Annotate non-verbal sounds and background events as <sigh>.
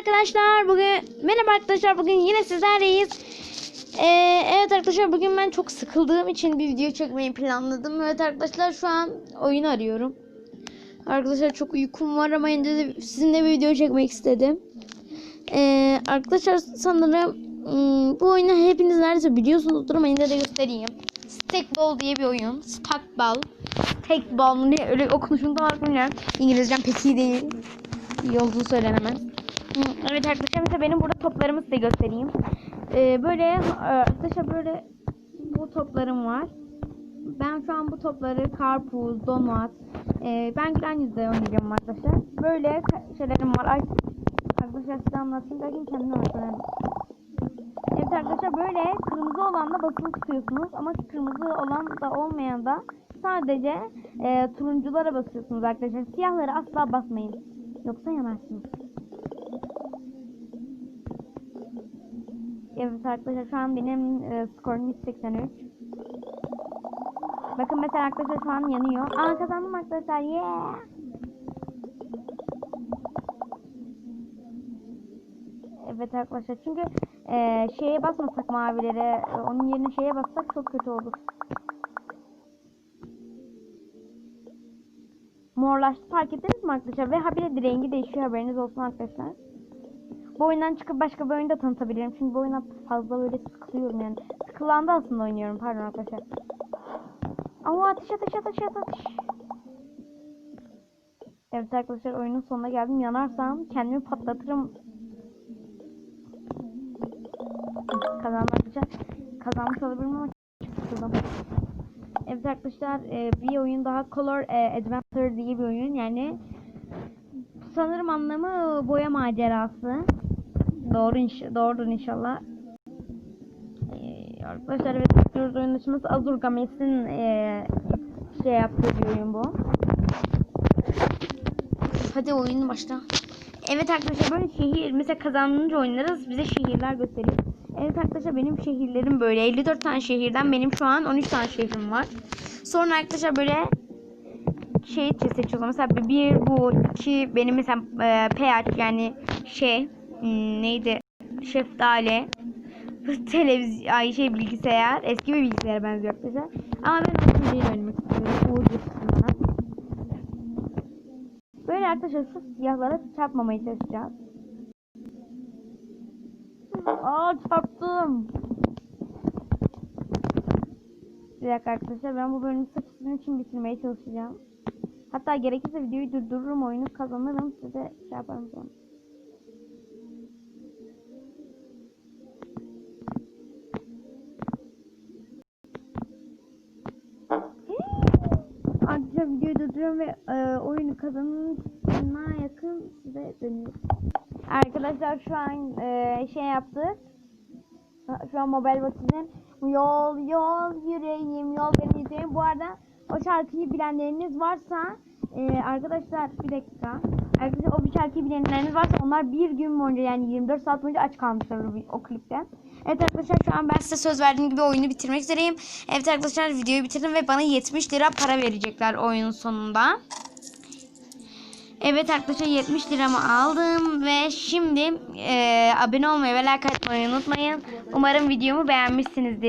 arkadaşlar. Bugün merhaba arkadaşlar. Bugün yine sizlerleyiz. Ee, evet arkadaşlar bugün ben çok sıkıldığım için bir video çekmeyi planladım. Evet arkadaşlar şu an oyun arıyorum. Arkadaşlar çok uykum var ama yine de sizinle bir video çekmek istedim. Ee, arkadaşlar sanırım hmm, bu oyunu hepiniz neredeyse biliyorsunuzdur ama yine de göstereyim. Stackball diye bir oyun. Stackball. Stackball diye öyle okunuşunu da var bilmiyorum. İngilizcem pek iyi değil. İyi olduğunu söylenemez. Evet arkadaşlar mesela benim burada toplarımı size göstereyim. Ee, böyle e, arkadaşlar böyle bu toplarım var. Ben şu an bu topları karpuz, donat, e, ben gülen yüzle oynayacağım arkadaşlar. Böyle şeylerim var. Ay, arkadaşlar size anlatayım derken kendime anlatıyorum. Evet arkadaşlar böyle kırmızı olan da basılı tutuyorsunuz ama kırmızı olan da olmayan da sadece e, turunculara basıyorsunuz arkadaşlar. Siyahları asla basmayın. Yoksa yanarsınız. Evet arkadaşlar şu an benim e, skorum 183. Bakın mesela arkadaşlar şu an yanıyor. Aa kazandım arkadaşlar. Yeah. Evet arkadaşlar çünkü e, şeye basmasak mavilere e, onun yerine şeye bassak çok kötü olur. Morlaştı fark ettiniz mi arkadaşlar? Ve habire rengi değişiyor haberiniz olsun arkadaşlar. Bu oyundan çıkıp başka bir oyunda tanıtabilirim. Çünkü bu oyuna fazla böyle sıkılıyorum yani. Sıkılanda aslında oynuyorum pardon arkadaşlar. Ama ateş ateş ateş ateş. Evet arkadaşlar oyunun sonuna geldim. Yanarsam kendimi patlatırım. Kazanmak için kazanmış olabilirim ama çok sıkıldım. Evet arkadaşlar e, bir oyun daha Color e, Adventure diye bir oyun yani sanırım anlamı boya macerası. Doğru inş doğrudur inşallah. Ee, arkadaşlar evet bekliyoruz oyun açılması Azur Games'in e, şey yaptığı bir oyun bu. Hadi oyun başla. Evet arkadaşlar böyle şehir mesela kazanınca oynarız bize şehirler gösteriyor. Evet arkadaşlar benim şehirlerim böyle 54 tane şehirden benim şu an 13 tane şehrim var. Sonra arkadaşlar böyle şey seçiyoruz. Mesela bir bu iki benim mesela e, PH yani şey neydi şeftali <laughs> televizyon ay şey bilgisayar eski bir bilgisayara benziyor arkadaşlar. Ama ben oyuncuyla oynamak istiyorum. Uğur üstünden. Böyle arkadaşlar şu siyahlara çarpmamaya çalışacağız. Aa çarptım. Bir dakika arkadaşlar ben bu bölümü sırf sizin için bitirmeye çalışacağım. Hatta gerekirse videoyu durdururum oyunu kazanırım size şey yaparım sonra. Arkadaşlar videoyu durduruyorum ve e, oyunu kazanına yakın size dönüyorum. Arkadaşlar şu an e, şey yaptık. Şu an Mobile Batiz'in yol yol yüreğim yol benim yüreğim. Bu arada o şarkıyı bilenleriniz varsa e, arkadaşlar bir dakika. Arkadaşlar o bir şarkıyı bilenleriniz varsa onlar bir gün boyunca yani 24 saat boyunca aç kalmışlar o, o klipte. Evet arkadaşlar şu an ben size söz verdiğim gibi oyunu bitirmek üzereyim. Evet arkadaşlar videoyu bitirdim ve bana 70 lira para verecekler oyunun sonunda. Evet arkadaşlar 70 liramı aldım ve şimdi e, abone olmayı ve like atmayı unutmayın. Umarım videomu beğenmişsinizdir.